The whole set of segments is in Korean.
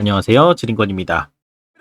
안녕하세요. 지린건입니다.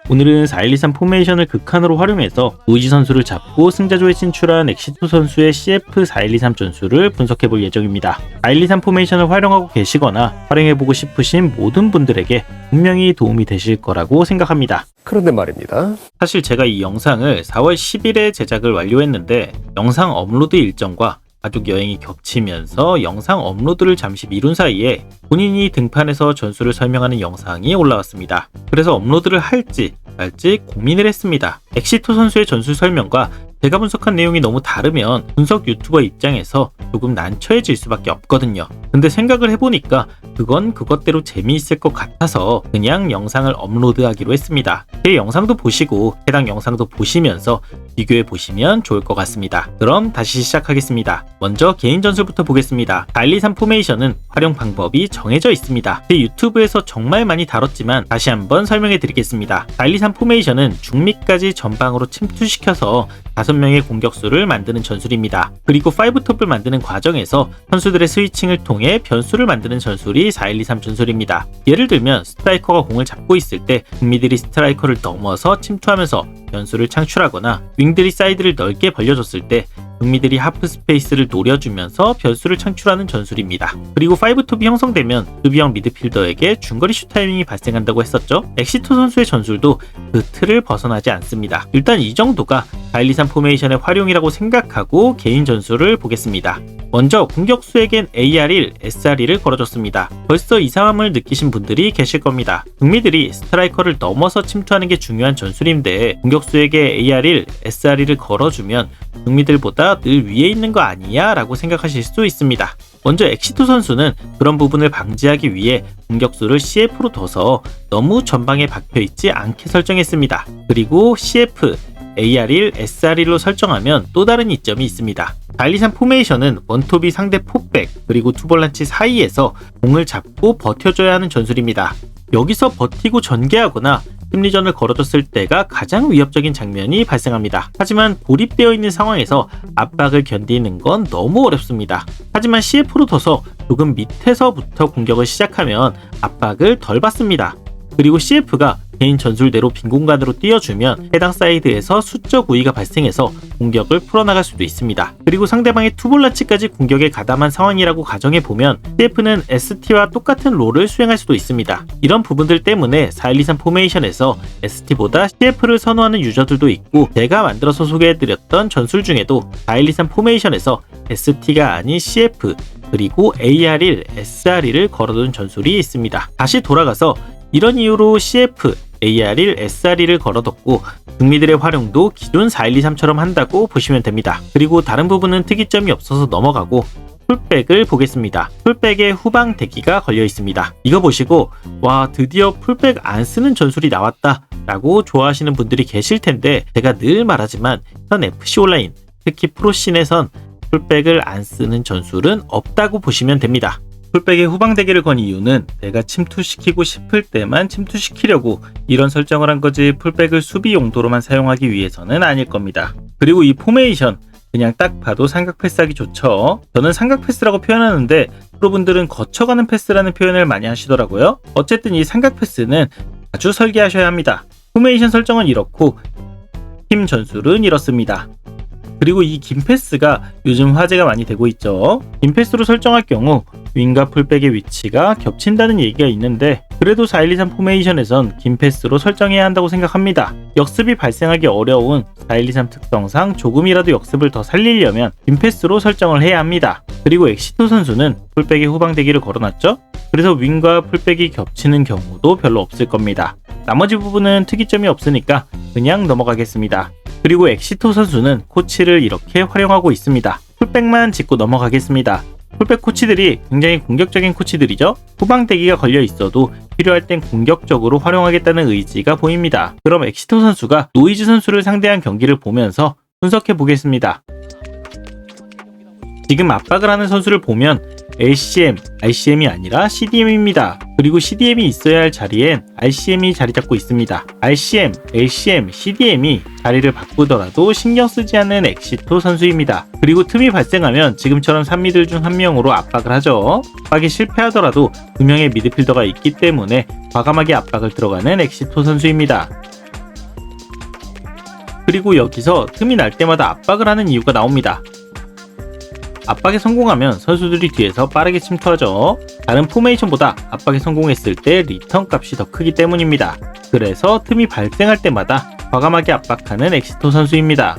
오늘은 4-1-2-3 포메이션을 극한으로 활용해서 노이즈 선수를 잡고 승자조에 진출한 엑시토 선수의 CF 4123 전술을 분석해 볼 예정입니다. 4123 포메이션을 활용하고 계시거나 활용해 보고 싶으신 모든 분들에게 분명히 도움이 되실 거라고 생각합니다. 그런데 말입니다. 사실 제가 이 영상을 4월 10일에 제작을 완료했는데 영상 업로드 일정과 가족 여행이 겹치면서 영상 업로드를 잠시 미룬 사이에 본인이 등판해서 전술을 설명하는 영상이 올라왔습니다. 그래서 업로드를 할지 말지 고민을 했습니다. 엑시토 선수의 전술 설명과 제가 분석한 내용이 너무 다르면 분석 유튜버 입장에서 조금 난처해질 수밖에 없거든요. 근데 생각을 해보니까 그건 그것대로 재미있을 것 같아서 그냥 영상을 업로드하기로 했습니다. 제 영상도 보시고 해당 영상도 보시면서 비교해 보시면 좋을 것 같습니다. 그럼 다시 시작하겠습니다. 먼저 개인 전술부터 보겠습니다. 4-1-2-3 포메이션은 활용 방법이 정해져 있습니다. 제 유튜브에서 정말 많이 다뤘지만 다시 한번 설명해 드리겠습니다. 4-1-2-3 포메이션은 중미까지 전방으로 침투시켜서 5명의 공격수를 만드는 전술입니다. 그리고 5톱을 만드는 과정에서 선수들의 스위칭을 통해 변수를 만드는 전술이 4-1-2-3 전술입니다. 예를 들면 스트라이커가 공을 잡고 있을 때 북미들이 스트라이커를 넘어서 침투하면서 변수를 창출하거나 윙들이 사이드를 넓게 벌려줬을 때 북미들이 하프 스페이스를 노려주면서 변수를 창출하는 전술입니다. 그리고 5톱이 형성되면 수비형 미드필더에게 중거리 슛 타이밍이 발생한다고 했었죠. 엑시토 선수의 전술도 그 틀을 벗어나지 않습니다. 일단 이 정도가 4-1-2-3 포메이션의 활용이라고 생각하고 개인 전술을 보겠습니다. 먼저 공격수에겐 AR1, SR2를 걸어줬습니다. 벌써 이상함을 느끼신 분들이 계실 겁니다. 북미들이 스트라이커를 넘어서 침투하는 게 중요한 전술인데 공격수에게 AR1, SR2를 걸어주면 북미들보다 늘 위에 있는 거 아니야? 라고 생각하실 수 있습니다. 먼저 엑시토 선수는 그런 부분을 방지하기 위해 공격수를 CF로 둬서 너무 전방에 박혀 있지 않게 설정했습니다. 그리고 CF, AR1, SR1로 설정하면 또 다른 이점이 있습니다. 달리산 포메이션은 원톱이 상대 폭백 그리고 투볼란치 사이에서 공을 잡고 버텨줘야 하는 전술입니다. 여기서 버티고 전개하거나 심리전을 걸어줬을 때가 가장 위협적인 장면이 발생합니다. 하지만 고립되어 있는 상황에서 압박을 견디는 건 너무 어렵습니다. 하지만 CF로 둬서 조금 밑에서부터 공격을 시작하면 압박을 덜 받습니다. 그리고 CF가 개인 전술대로 빈 공간으로 띄워주면 해당 사이드에서 수적 우위가 발생해서 공격을 풀어나갈 수도 있습니다. 그리고 상대방의 투볼라치까지 공격에 가담한 상황이라고 가정해보면 CF는 ST와 똑같은 롤을 수행할 수도 있습니다. 이런 부분들 때문에 4123 포메이션에서 ST보다 CF를 선호하는 유저들도 있고 제가 만들어서 소개해드렸던 전술 중에도 4123 포메이션에서 ST가 아닌 CF 그리고 AR1, SR1을 걸어둔 전술이 있습니다. 다시 돌아가서 이런 이유로 CF, AR1, SR1을 걸어뒀고 북미들의 활용도 기존 4123처럼 한다고 보시면 됩니다. 그리고 다른 부분은 특이점이 없어서 넘어가고 풀백을 보겠습니다. 풀백에 후방 대기가 걸려 있습니다. 이거 보시고 와 드디어 풀백 안 쓰는 전술이 나왔다 라고 좋아하시는 분들이 계실 텐데 제가 늘 말하지만 현 FC 온라인 특히 프로씬에선 풀백을 안 쓰는 전술은 없다고 보시면 됩니다. 풀백에 후방대기를 건 이유는 내가 침투시키고 싶을 때만 침투시키려고 이런 설정을 한 거지 풀백을 수비 용도로만 사용하기 위해서는 아닐 겁니다. 그리고 이 포메이션 그냥 딱 봐도 삼각 패스하기 좋죠. 저는 삼각 패스라고 표현하는데 프로분들은 거쳐가는 패스라는 표현을 많이 하시더라고요. 어쨌든 이 삼각 패스는 아주 설계하셔야 합니다. 포메이션 설정은 이렇고 팀 전술은 이렇습니다. 그리고 이 긴 패스가 요즘 화제가 많이 되고 있죠. 긴 패스로 설정할 경우 윙과 풀백의 위치가 겹친다는 얘기가 있는데 그래도 4123 포메이션에선 긴 패스로 설정해야 한다고 생각합니다. 역습이 발생하기 어려운 4123 특성상 조금이라도 역습을 더 살리려면 긴 패스로 설정을 해야 합니다. 그리고 엑시토 선수는 풀백의 후방 대기를 걸어놨죠? 그래서 윙과 풀백이 겹치는 경우도 별로 없을 겁니다. 나머지 부분은 특이점이 없으니까 그냥 넘어가겠습니다. 그리고 엑시토 선수는 코치를 이렇게 활용하고 있습니다. 풀백만 짚고 넘어가겠습니다. 풀백 코치들이 굉장히 공격적인 코치들이죠. 후방 대기가 걸려 있어도 필요할 땐 공격적으로 활용하겠다는 의지가 보입니다. 그럼 엑시토 선수가 노이즈 선수를 상대한 경기를 보면서 분석해 보겠습니다. 지금 압박을 하는 선수를 보면 LCM, RCM이 아니라 CDM입니다. 그리고 CDM이 있어야 할 자리엔 RCM이 자리 잡고 있습니다. RCM, LCM, CDM이 자리를 바꾸더라도 신경 쓰지 않는 엑시토 선수입니다. 그리고 틈이 발생하면 지금처럼 3미들 중 한 명으로 압박을 하죠. 압박이 실패하더라도 두 명의 미드필더가 있기 때문에 과감하게 압박을 들어가는 엑시토 선수입니다. 그리고 여기서 틈이 날 때마다 압박을 하는 이유가 나옵니다. 압박에 성공하면 선수들이 뒤에서 빠르게 침투하죠. 다른 포메이션보다 압박에 성공했을 때 리턴 값이 더 크기 때문입니다. 그래서 틈이 발생할 때마다 과감하게 압박하는 엑시토 선수입니다.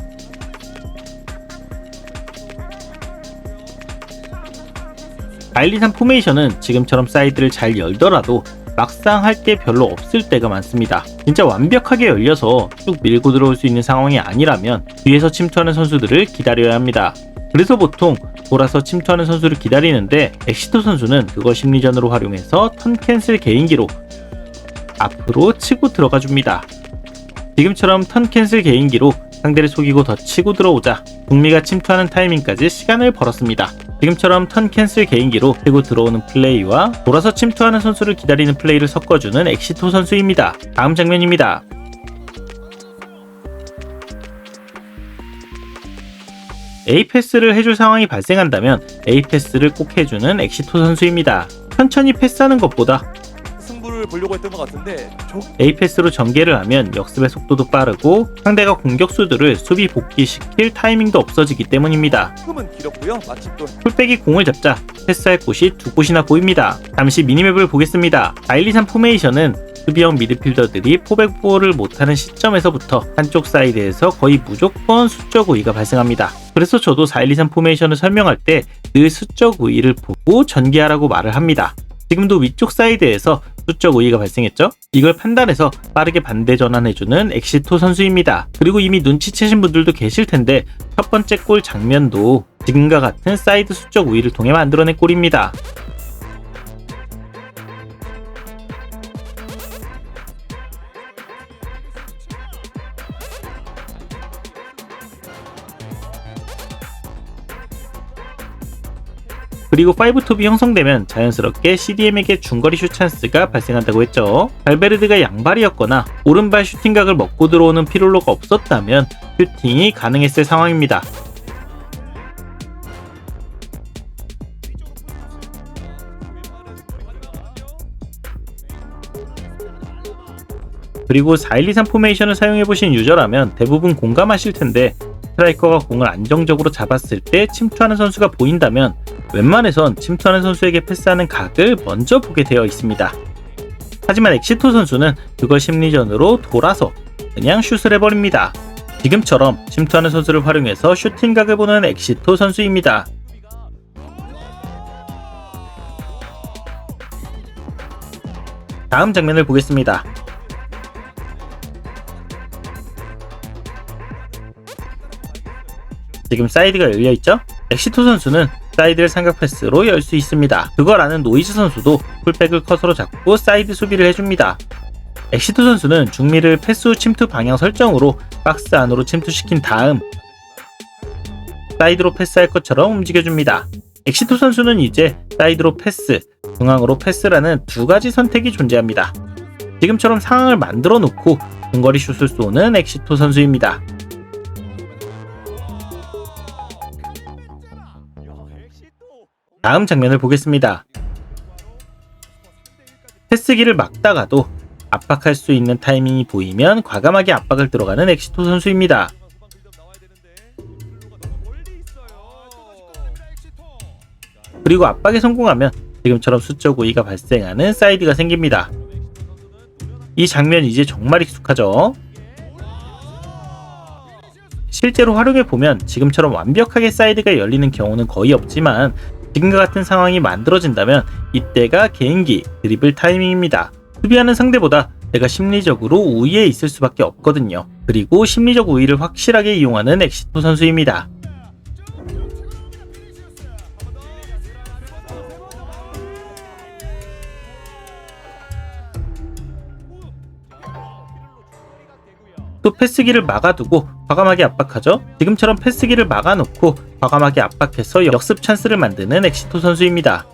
바일리산 포메이션은 지금처럼 사이드를 잘 열더라도 막상 할 게 별로 없을 때가 많습니다. 진짜 완벽하게 열려서 쭉 밀고 들어올 수 있는 상황이 아니라면 뒤에서 침투하는 선수들을 기다려야 합니다. 그래서 보통 돌아서 침투하는 선수를 기다리는데 엑시토 선수는 그걸 심리전으로 활용해서 턴 캔슬 개인기로 앞으로 치고 들어가 줍니다. 지금처럼 턴 캔슬 개인기로 상대를 속이고 더 치고 들어오자 북미가 침투하는 타이밍까지 시간을 벌었습니다. 지금처럼 턴 캔슬 개인기로 치고 들어오는 플레이와 돌아서 침투하는 선수를 기다리는 플레이를 섞어주는 엑시토 선수입니다. 다음 장면입니다. A 패스를 해줄 상황이 발생한다면 A 패스를 꼭 해주는 엑시토 선수입니다. 천천히 패스하는 것보다 승부를 보려고 했던 것 같은데 조... A 패스로 전개를 하면 역습의 속도도 빠르고 상대가 공격수들을 수비 복귀시킬 타이밍도 없어지기 때문입니다. 조금은 길었고요. 마침 또 풀백이 공을 잡자 패스할 곳이 두 곳이나 보입니다. 잠시 미니맵을 보겠습니다. 아일리산 포메이션은 수비형 미드필더들이 포백볼을 못하는 시점에서부터 한쪽 사이드에서 거의 무조건 수적 우위가 발생합니다. 그래서 저도 4-1-2-3 포메이션을 설명할 때그 수적 우위를 보고 전개하라고 말을 합니다. 지금도 위쪽 사이드에서 수적 우위가 발생했죠? 이걸 판단해서 빠르게 반대 전환해주는 엑시토 선수입니다. 그리고 이미 눈치채신 분들도 계실 텐데 첫 번째 골 장면도 지금과 같은 사이드 수적 우위를 통해 만들어낸 골입니다. 그리고 5톱이 형성되면 자연스럽게 CDM에게 중거리 슛 찬스가 발생한다고 했죠. 발베르드가 양발이었거나 오른발 슈팅각을 먹고 들어오는 피롤로가 없었다면 슈팅이 가능했을 상황입니다. 그리고 4123 포메이션을 사용해보신 유저라면 대부분 공감하실 텐데 스트라이커가 공을 안정적으로 잡았을 때 침투하는 선수가 보인다면 웬만해선 침투하는 선수에게 패스하는 각을 먼저 보게 되어 있습니다. 하지만 엑시토 선수는 그걸 심리전으로 돌아서 그냥 슛을 해버립니다. 지금처럼 침투하는 선수를 활용해서 슈팅 각을 보는 엑시토 선수입니다. 다음 장면을 보겠습니다. 지금 사이드가 열려있죠? 엑시토 선수는 사이드를 삼각 패스로 열 수 있습니다. 그걸 아는 노이즈 선수도 풀백을 커서로 잡고 사이드 수비를 해줍니다. 엑시토 선수는 중미를 패스 후 침투 방향 설정으로 박스 안으로 침투시킨 다음 사이드로 패스할 것처럼 움직여줍니다. 엑시토 선수는 이제 사이드로 패스, 중앙으로 패스라는 두 가지 선택이 존재합니다. 지금처럼 상황을 만들어 놓고 중거리 슛을 쏘는 엑시토 선수입니다. 다음 장면을 보겠습니다. 패스기를 막다가도 압박할 수 있는 타이밍이 보이면 과감하게 압박을 들어가는 엑시토 선수입니다. 그리고 압박에 성공하면 지금처럼 수적 우위가 발생하는 사이드가 생깁니다. 이 장면 이제 정말 익숙하죠? 실제로 활용해 보면 지금처럼 완벽하게 사이드가 열리는 경우는 거의 없지만 지금과 같은 상황이 만들어진다면 이때가 개인기 드리블 타이밍입니다. 수비하는 상대보다 내가 심리적으로 우위에 있을 수밖에 없거든요. 그리고 심리적 우위를 확실하게 이용하는 엑시토 선수입니다. 또 패스기를 막아두고 과감하게 압박하죠. 지금처럼 패스기를 막아놓고 과감하게 압박해서 역습 찬스를 만드는 엑시토 선수입니다.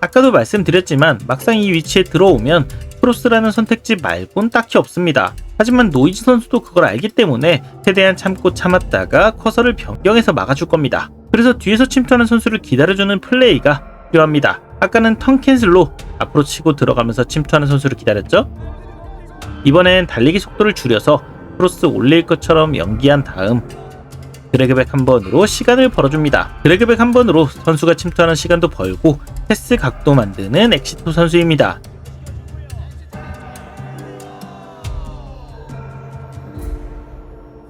아까도 말씀드렸지만 막상 이 위치에 들어오면 크로스라는 선택지 말곤 딱히 없습니다. 하지만 노이즈 선수도 그걸 알기 때문에 최대한 참고 참았다가 커서를 변경해서 막아줄 겁니다. 그래서 뒤에서 침투하는 선수를 기다려주는 플레이가 필요합니다. 아까는 턴 캔슬로 앞으로 치고 들어가면서 침투하는 선수를 기다렸죠? 이번엔 달리기 속도를 줄여서 크로스 올릴 것처럼 연기한 다음 드래그백 한 번으로 시간을 벌어줍니다. 드래그백 한 번으로 선수가 침투하는 시간도 벌고 패스 각도 만드는 엑시토 선수입니다.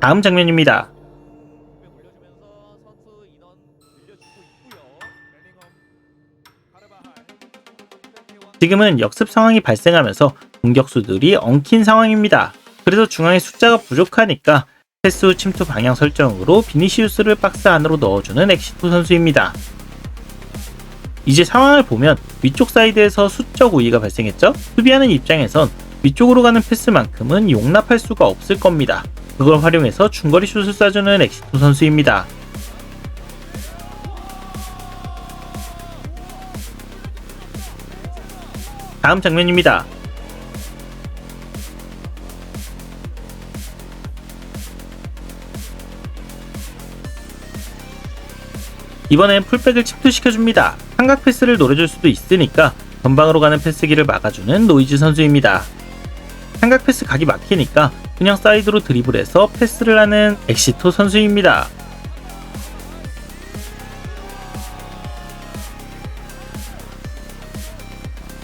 다음 장면입니다. 지금은 역습 상황이 발생하면서 공격수들이 엉킨 상황입니다. 그래서 중앙에 숫자가 부족하니까 패스 후 침투 방향 설정으로 비니시우스를 박스 안으로 넣어주는 엑시토 선수입니다. 이제 상황을 보면 위쪽 사이드에서 수적 우위가 발생했죠? 수비하는 입장에선 위쪽으로 가는 패스만큼은 용납할 수가 없을 겁니다. 그걸 활용해서 중거리 슛을 쏴주는 엑시토 선수입니다. 다음 장면입니다. 이번엔 풀백을 침투시켜줍니다. 삼각 패스를 노려줄 수도 있으니까 전방으로 가는 패스기를 막아주는 노이즈 선수입니다. 삼각 패스 각이 막히니까 그냥 사이드로 드리블해서 패스를 하는 엑시토 선수입니다.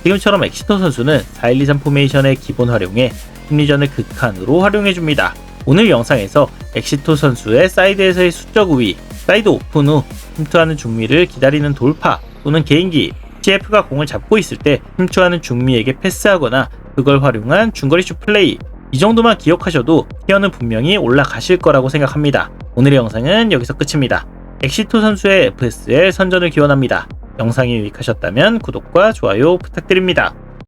지금처럼 엑시토 선수는 4-1-2-3 포메이션의 기본 활용에 심리전을 극한으로 활용해줍니다. 오늘 영상에서 엑시토 선수의 사이드에서의 수적 우위, 사이드 오픈 후 침투하는 중미를 기다리는 돌파 또는 개인기, CF가 공을 잡고 있을 때 침투하는 중미에게 패스하거나 그걸 활용한 중거리 슛 플레이 이 정도만 기억하셔도 티어는 분명히 올라가실 거라고 생각합니다. 오늘의 영상은 여기서 끝입니다. 엑시토 선수의 FSL 선전을 기원합니다. 영상이 유익하셨다면 구독과 좋아요 부탁드립니다.